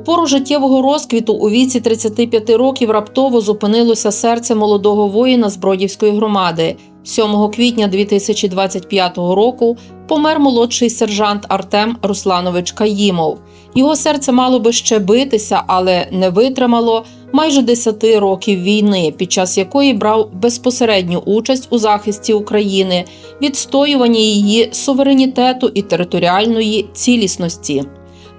Пору життєвого розквіту у віці 35 років раптово зупинилося серце молодого воїна з Бродівської громади. 7 квітня 2025 року помер молодший сержант Артем Русланович Каїмов. Його серце мало би ще битися, але не витримало майже 10 років війни, під час якої брав безпосередню участь у захисті України, відстоюванні її суверенітету і територіальної цілісності.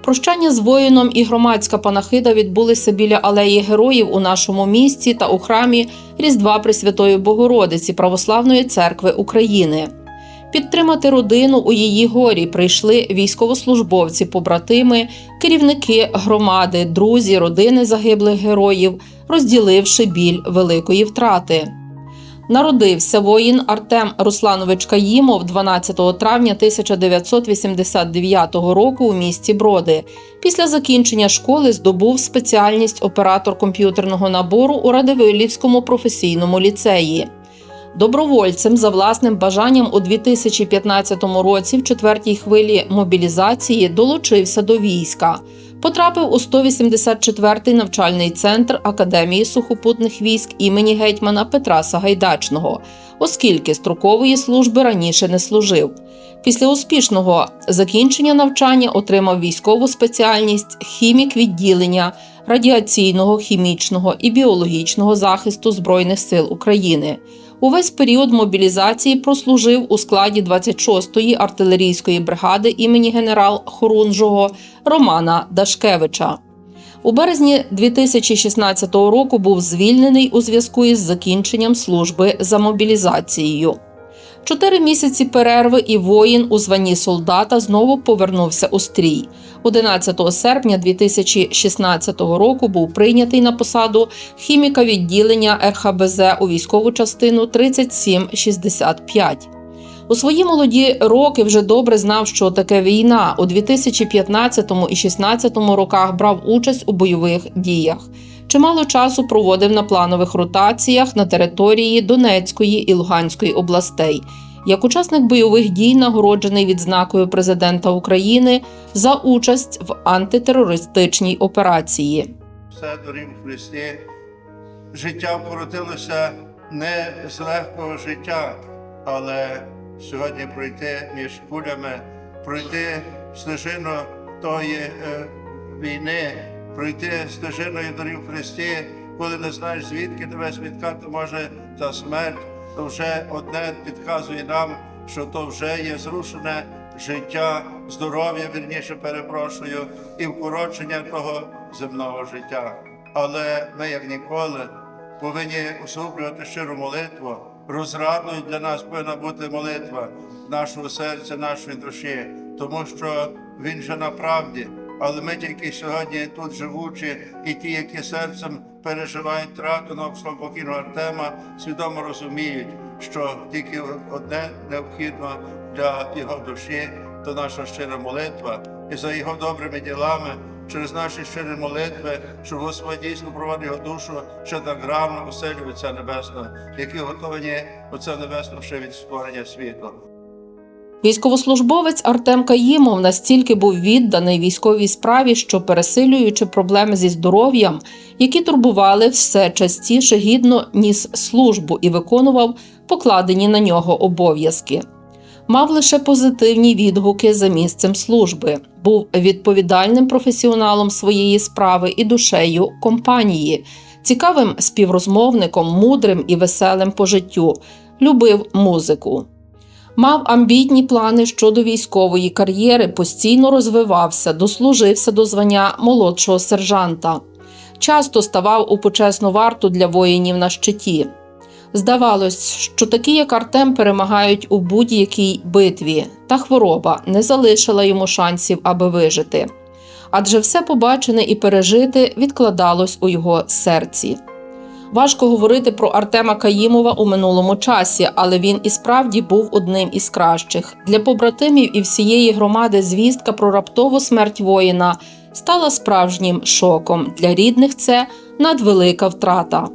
Прощання з воїном і громадська панахида відбулися біля алеї героїв у нашому місті та у храмі Різдва Пресвятої Богородиці Православної церкви України. Підтримати родину у її горі прийшли військовослужбовці, побратими, керівники громади, друзі, родини загиблих героїв, розділивши біль великої втрати. Народився воїн Артем Русланович Каїмов 12 травня 1989 року у місті Броди. Після закінчення школи здобув спеціальність оператор комп'ютерного набору у Радивилівському професійному ліцеї. Добровольцем за власним бажанням у 2015 році в четвертій хвилі мобілізації долучився до війська. Потрапив у 184-й навчальний центр Академії сухопутних військ імені гетьмана Петра Сагайдачного, оскільки строкової служби раніше не служив. Після успішного закінчення навчання отримав військову спеціальність хімік відділення радіаційного, хімічного і біологічного захисту Збройних сил України. Увесь період мобілізації прослужив у складі 26-ї артилерійської бригади імені генерал Хорунжого Романа Дашкевича. У березні 2016 року був звільнений у зв'язку із закінченням служби за мобілізацією. Чотири місяці перерви і воїн у званні солдата знову повернувся у стрій. 11 серпня 2016 року був прийнятий на посаду хіміка відділення РХБЗ у військову частину 3765. У свої молоді роки вже добре знав, що таке війна. У 2015 і 2016 роках брав участь у бойових діях. Чимало часу проводив на планових ротаціях на території Донецької і Луганської областей. Як учасник бойових дій, нагороджений відзнакою президента України за участь в антитерористичній операції. все дорів в Христі. Життя вкоротилося не з легкого життя, але сьогодні пройти між кулями, пройти стежину тої е, війни, пройти стежиною дорів Христі, коли не знаєш, звідки тебе спіткати може та смерть, то вже одне підказує нам, що то вже є зрушене життя, здоров'я, вірніше перепрошую, і вкорочення того земного життя. Але ми, як ніколи, повинні усуплювати щиру молитву. Розрадною для нас повинна бути молитва нашого серця, нашої душі, тому що він же на правді. Але ми тільки сьогодні тут живучи, і ті, які серцем переживають втрату на покійного Артема, свідомо розуміють, що тільки одне необхідно для його душі, то наша щира молитва, і за його добрими ділами, через наші щирі молитви, щоб Господь дійсно провадив його душу, що так гравно оселю Отця Небесного, які готові Отця Небесного ще від створення світу. Військовослужбовець Артем Каїмов настільки був відданий військовій справі, що пересилюючи проблеми зі здоров'ям, які турбували все частіше гідно ніс службу і виконував покладені на нього обов'язки. Мав лише позитивні відгуки за місцем служби, був відповідальним професіоналом своєї справи і душею компанії, цікавим співрозмовником, мудрим і веселим по життю, любив музику. Мав амбітні плани щодо військової кар'єри, постійно розвивався, дослужився до звання молодшого сержанта. Часто ставав у почесну варту для воїнів на щиті. Здавалось, що такі, як Артем, перемагають у будь-якій битві, та хвороба не залишила йому шансів, аби вижити. Адже все побачене і пережите відкладалось у його серці. Важко говорити про Артема Каїмова у минулому часі, але він і справді був одним із кращих. Для побратимів і всієї громади звістка про раптову смерть воїна стала справжнім шоком. Для рідних це надвелика втрата.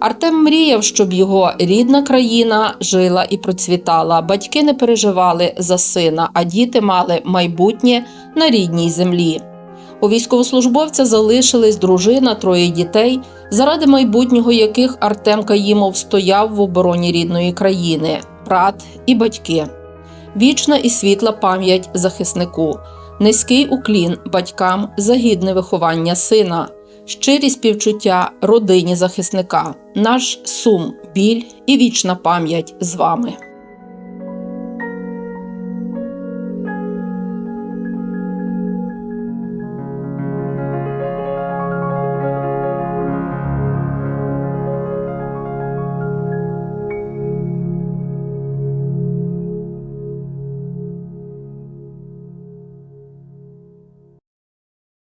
Артем мріяв, щоб його рідна країна жила і процвітала. Батьки не переживали за сина, а діти мали майбутнє на рідній землі. У військовослужбовця залишились дружина, троє дітей, заради майбутнього яких Артем Каїмов стояв в обороні рідної країни, брат і батьки. Вічна і світла пам'ять захиснику, низький уклін батькам за гідне виховання сина, щирі співчуття родині захисника, наш сум, біль і вічна пам'ять з вами.